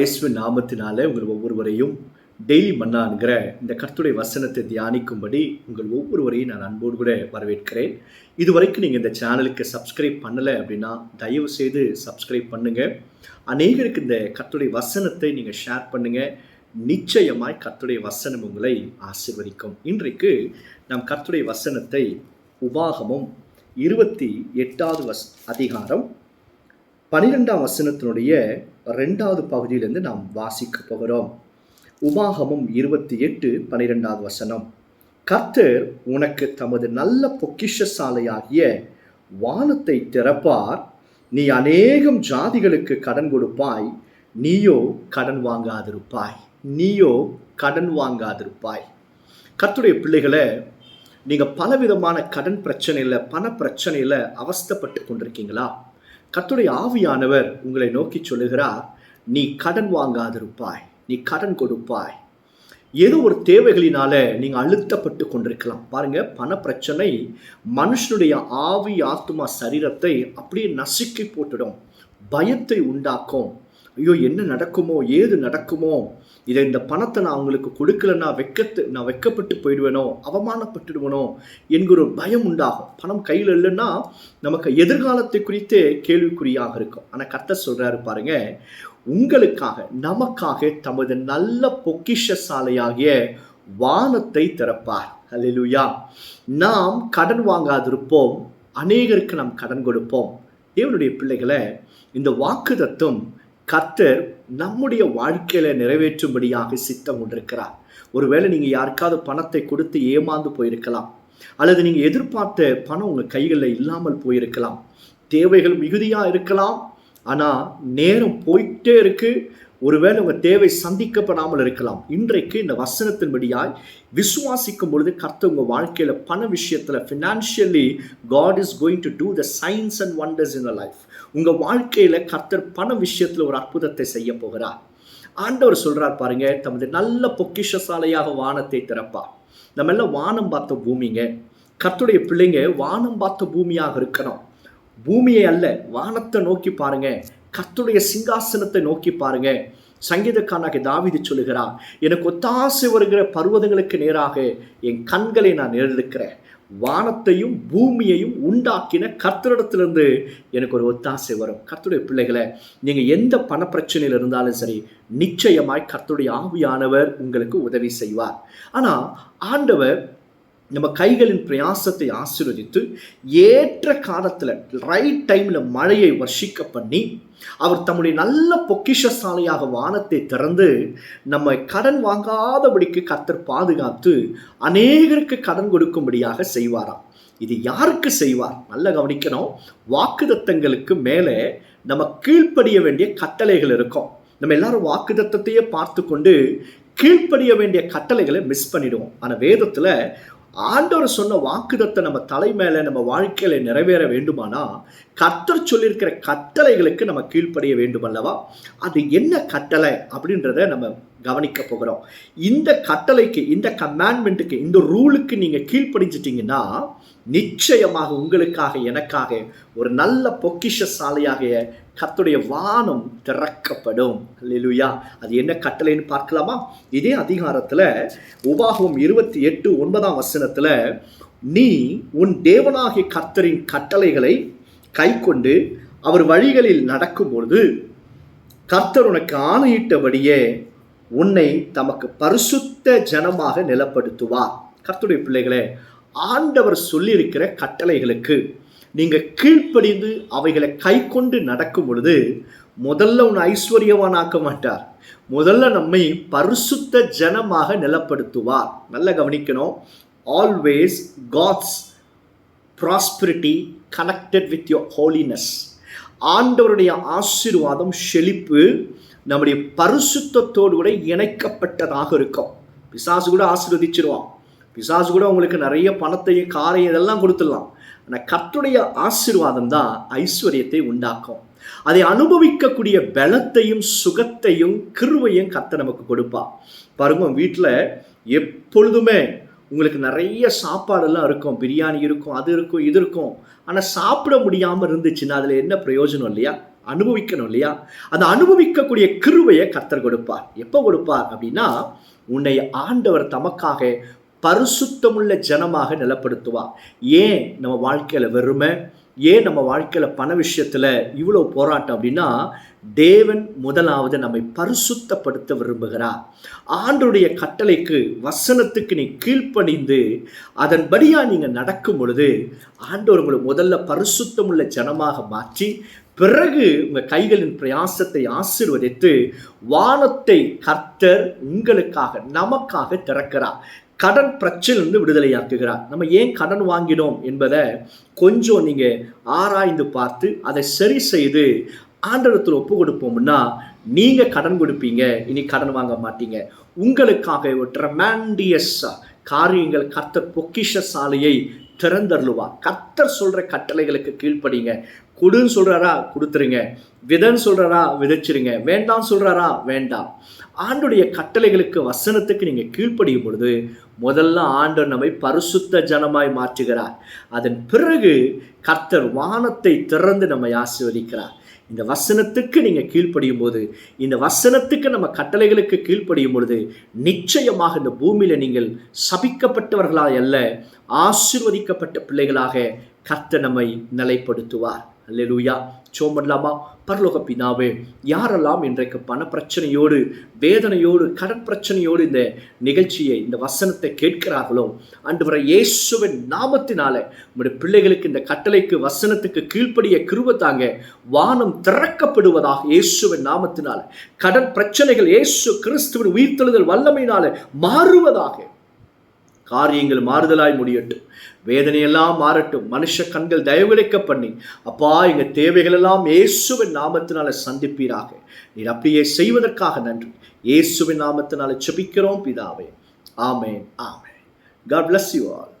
இயேசுவின் நாமத்தினால உங்கள் ஒவ்வொருவரையும் டெய்லி மன்னான்கிற இந்த கர்த்துடைய வசனத்தை தியானிக்கும்படி உங்கள் ஒவ்வொருவரையும் நான் அன்போடு கூட வரவேற்கிறேன். இதுவரைக்கும் நீங்கள் இந்த சேனலுக்கு சப்ஸ்கிரைப் பண்ணலை அப்படின்னா தயவு செய்து சப்ஸ்கிரைப் பண்ணுங்கள் அநேகருக்கு இந்த கர்த்துடைய வசனத்தை நீங்கள் ஷேர் பண்ணுங்கள் நிச்சயமாய் கர்த்துடைய வசனம் உங்களை ஆசிர்வதிக்கும். இன்றைக்கு நாம் கர்த்துடைய வசனத்தை உபாகமும் இருபத்தி எட்டாவது வஸ் அதிகாரம் பனிரெண்டாம் வசனத்தினுடைய ரெண்டாவது பகுதியிலிருந்து நாம் வாசிக்க போகிறோம். உபாகமும் இருபத்தி எட்டு பனிரெண்டாவது வசனம். கர்த்தர் உனக்கு தமது நல்ல பொக்கிஷசாலையாகிய வானத்தை திறப்பார். நீ அநேகம் ஜாதிகளுக்கு கடன் கொடுப்பாய். நீயோ கடன் வாங்காதிருப்பாய். நீயோ கடன் வாங்காதிருப்பாய். கர்த்துடைய பிள்ளைகளை நீங்கள் பலவிதமான கடன் பிரச்சனையில் பண பிரச்சனையில் அவஸ்தைப்பட்டு கொண்டிருக்கீங்களா? கத்துடைய ஆவியானவர் உங்களை நோக்கி சொல்லுகிறார் நீ கடன் வாங்காதிருப்பாய் நீ கடன் கொடுப்பாய். ஏதோ ஒரு தேவைகளினால நீங்கள் அழுத்தப்பட்டு கொண்டிருக்கலாம். பாருங்க பண பிரச்சனை மனுஷனுடைய ஆவி ஆத்மா சரீரத்தை அப்படியே நசுக்கி போட்டுடும். பயத்தை உண்டாக்கும். ஐயோ என்ன நடக்குமோ ஏது நடக்குமோ இதை இந்த பணத்தை நான் அவங்களுக்கு கொடுக்கலன்னா வெக்கத்து நான் வெக்கப்பட்டு போயிடுவேனோ அவமானப்பட்டுடுவேனோ என்கிற ஒரு பயம் உண்டாகும். பணம் கையில் இல்லைன்னா நமக்கு எதிர்காலத்தை குறித்தே கேள்விக்குறியாக இருக்கும். ஆனால் கத்த சொல்கிறாரு பாருங்க உங்களுக்காக நமக்காக தமது நல்ல பொக்கிஷ சாலையாகிய வானத்தை திறப்பார். அல்லா நாம் கடன் வாங்காதிருப்போம் அநேகருக்கு நாம் கடன் கொடுப்போம். தேவனுடைய பிள்ளைகளை இந்த வாக்குதத்துவம் கர்த்தர் நம்முடைய வாழ்க்கையில நிறைவேற்றும்படியாக சித்தம் கொண்டிருக்கிறார். ஒருவேளை நீங்க யாருக்காவது பணத்தை கொடுத்து ஏமாந்து போயிருக்கலாம். அல்லது நீங்க எதிர்பார்த்த பணம் உங்க கைகளில் இல்லாமல் போயிருக்கலாம். தேவைகள் மிகுதியா இருக்கலாம். ஆனா நேரம் போயிட்டே இருக்கு. ஒருவேளை உங்கள் தேவை சந்திக்கப்படாமல் இருக்கலாம். இன்றைக்கு இந்த வசனத்தின்படியாய் விசுவாசிக்கும் பொழுது கர்த்தர் உங்கள் வாழ்க்கையில் பண விஷயத்தில் financially God is going to do the signs and wonders in life உங்கள் வாழ்க்கையில் கர்த்தர் பண விஷயத்தில் ஒரு அற்புதத்தை செய்ய போகிறார். ஆண்டவர் சொல்கிறார் பாருங்க தமது நல்ல பொக்கிஷசாலையாக வானத்தை திறப்பா நம்ம எல்லாம் வானம் பார்த்த பூமிங்க. கர்த்துடைய பிள்ளைங்க வானம் பார்த்த பூமியாக இருக்கணும். பூமியை அல்ல வானத்தை நோக்கி பாருங்கள் கத்துடைய சிங்காசனத்தை நோக்கி பாருங்க. சங்கீதக்காரனாக தாவிதி சொல்லுகிறார் எனக்கு ஒத்தாசை வருகிற பருவதங்களுக்கு நேராக என் கண்களை நான் எழுதுக்கிறேன் வானத்தையும் பூமியையும் உண்டாக்கின கர்த்தரிடத்திலிருந்து எனக்கு ஒரு ஒத்தாசை வரும். கர்த்தருடைய பிள்ளைகளை நீங்கள் எந்த பண பிரச்சனையில் இருந்தாலும் சரி நிச்சயமாய் கர்த்தருடைய ஆவியானவர் உங்களுக்கு உதவி செய்வார். ஆனால் ஆண்டவர் நம்ம கைகளின் பிரயாசத்தை ஆசீர்வதித்து ஏற்ற காலத்தில் ரைட் டைமில் மழையை வர்ஷிக்க பண்ணி அவர் தம்முடைய நல்ல பொக்கிஷசாலையாக வானத்தை திறந்து நம்ம கடன் வாங்காதபடிக்கு கத்தர் பாதுகாத்து அநேகருக்கு கடன் கொடுக்கும்படியாக செய்வாராம். இது யாருக்கு செய்வார்? நல்ல கவனிக்கணும். வாக்குதத்தங்களுக்கு மேலே நம்ம கீழ்ப்படிய வேண்டிய கட்டளைகள் இருக்கும். நம்ம எல்லாரும் வாக்குதத்தையே பார்த்து கொண்டு கீழ்ப்படிய வேண்டிய கட்டளைகளை மிஸ் பண்ணிடுவோம். ஆனால் வேதத்தில் ஆண்டவர் சொன்ன வாக்குதத்தை நம்ம தலை மேலே நம்ம வாழ்க்கையில நிறைவேற வேண்டுமானா கர்த்தர் சொல்லியிருக்கிற கட்டளைகளுக்கு நம்ம கீழ்ப்படிய வேண்டும் அல்லவா? அது என்ன கட்டளை அப்படின்றத நம்ம கவனிக்க போகிறோம். இந்த கட்டளைக்கு இந்த கமாண்ட்மெண்ட்டுக்கு இந்த ரூலுக்கு நீங்கள் கீழ்ப்படிஞ்சிட்டிங்கன்னா நிச்சயமாக உங்களுக்காக எனக்காக ஒரு நல்ல பொக்கிஷ சாலையாக கத்துடைய வானம் திறக்கப்படும். லிலுயா அது என்ன கட்டளைன்னு பார்க்கலாமா? இதே அதிகாரத்தில் உபாகம் இருபத்தி எட்டு ஒன்பதாம் வசனத்தில் நீ உன் தேவனாகிய கர்த்தரின் கட்டளைகளை கை கொண்டு அவர் வழிகளில் நடக்கும்பொழுது கர்த்தர் உனக்கு ஆணையிட்டபடியே உன்னை தமக்கு பரிசுத்த ஜனமாக நிலப்படுத்துவார். கர்த்தருடைய பிள்ளைகளே ஆண்டவர் சொல்லியிருக்கிற கட்டளைகளுக்கு நீங்கள் கீழ்ப்படிந்து அவைகளை கை கொண்டு நடக்கும் பொழுது முதல்ல உன் ஐஸ்வர்யவானாக்க மாட்டார். முதல்ல நம்மை பரிசுத்த ஜனமாக நிலப்படுத்துவார். நல்ல கவனிக்கணும். Always God's prosperity connected with your holiness ஆண்டவருடைய ஆசீர்வாதம் செழிப்பு நம்முடைய பரிசுத்தத்தோடு கூட இணைக்கப்பட்டதாக இருக்கும். பிசாசு கூட ஆசீர்வதிச்சிருவான். பிசாசு கூட உங்களுக்கு நிறைய பணத்தையும் காரையும் இதெல்லாம் கொடுத்துடலாம். ஆனால் கத்துடைய ஆசீர்வாதம் தான் ஐஸ்வர்யத்தை உண்டாக்கும். அதை அனுபவிக்கக்கூடிய பலத்தையும் சுகத்தையும் கிருவையும் கத்தை நமக்கு கொடுப்பா பாருங்க வீட்டில் எப்பொழுதுமே உங்களுக்கு நிறைய சாப்பாடெல்லாம் இருக்கும். பிரியாணி இருக்கும் அது இருக்கும் இது இருக்கும். ஆனால் சாப்பிட முடியாமல் இருந்துச்சுன்னா அதில் என்ன பிரயோஜனம் இல்லையா? அனுபவிக்கணும் இல்லையா? அந்த அனுபவிக்கக்கூடிய கிருவையை கத்தர் கொடுப்பார். எப்போ கொடுப்பார் அப்படின்னா உன்னை ஆண்டவர் தமக்காக பரிசுத்தமுள்ள ஜனமாக நிலப்படுத்துவார். ஏன்? நம்ம வாழ்க்கையில் வெறுமை ஏன் நம்ம வாழ்க்கையில் பண விஷயத்தில் இவ்வளோ போராட்டம் அப்படின்னா தேவன் முதலாவது நம்மை பரிசுத்தப்படுத்த விரும்புகிறார். ஆண்டுடைய கட்டளைக்கு வசனத்துக்கு நீ கீழ்ப்பணிந்து அதன்படியாக நீங்கள் நடக்கும் பொழுது ஆண்டவர் உங்களை முதல்ல பரிசுத்தமுள்ள ஜனமாக மாற்றி பிறகு உங்கள் கைகளின் பிரயாசத்தை ஆசீர்வதித்து வானத்தை கர்த்தர் உங்களுக்காக நமக்காக திறக்கிறார். கடன் பிரச்சனையிலிருந்து விடுதலையாக்குகிறார் நம்ம ஏன் கடன் வாங்கினோம் என்பதை கொஞ்சம் நீங்கள் ஆராய்ந்து பார்த்து அதை சரி செய்து ஆண்டவரத்தில் ஒப்பு கொடுப்போம்னா நீங்கள் கடன் கொடுப்பீங்க இனி கடன் வாங்க மாட்டீங்க. உங்களுக்காக ஒரு ட்ரமாண்டியஸ் காரியங்கள் கர்த்தர் பொக்கிஷ சாலையை திறந்தருளுவா. கத்தர் சொல்கிற கட்டளைகளுக்கு கீழ்ப்படிங்க. கொடுன்னு சொல்கிறாரா கொடுத்துருங்க. விதன்னு சொல்கிறாரா விதைச்சிருங்க. வேண்டாம் சொல்கிறாரா வேண்டாம். ஆண்டுடைய கட்டளைகளுக்கு வசனத்துக்கு நீங்கள் கீழ்ப்படியும் பொழுது முதல்ல ஆண்டவர் நம்மை பரிசுத்த ஜனமாய் மாற்றுகிறார். அதன் பிறகு கர்த்தர் வானத்தை திறந்து நம்மை ஆசீர்வதிக்கிறார். இந்த வசனத்துக்கு நீங்கள் கீழ்ப்படியும் போது இந்த வசனத்துக்கு நம்ம கட்டளைகளுக்கு கீழ்ப்படியும் பொழுது நிச்சயமாக இந்த பூமியில் நீங்கள் சபிக்கப்பட்டவர்களாக அல்ல ஆசிர்வதிக்கப்பட்ட பிள்ளைகளாக கர்த்த நம்மை நிலைப்படுத்துவார். அல்லேலூயா சோமல்லாமா பரலோக பினாவே யாரெல்லாம் இன்றைக்கு பண பிரச்சனையோடு வேதனையோடு கடன் பிரச்சனையோடு இந்த நிகழ்ச்சியை இந்த வசனத்தை கேட்கிறார்களோ அன்று வர இயேசுவின் நாமத்தினால உங்களுடைய பிள்ளைகளுக்கு இந்த கட்டளைக்கு வசனத்துக்கு கீழ்ப்படிய கிருபத்தாங்க வானம் திறக்கப்படுவதாக இயேசுவின் நாமத்தினால கடன் பிரச்சனைகள் இயேசு கிறிஸ்துவின் உயிர்த்தெழுதல் வல்லமையினால மாறுவதாக காரியங்கள் மாறுதலாய் முடியட்டும். வேதனையெல்லாம் மாறட்டும். மனுஷ கண்கள் தயவுடைக்க பண்ணி அப்பா எங்கள் தேவைகள் எல்லாம் இயேசுவின் நாமத்தினால சந்திப்பீராக. நீர் அப்படியே செய்வதற்காக நன்றி. இயேசுவின் நாமத்தினால செபிக்கிறோம் பிதாவே. ஆமேன் ஆமேன். God bless you all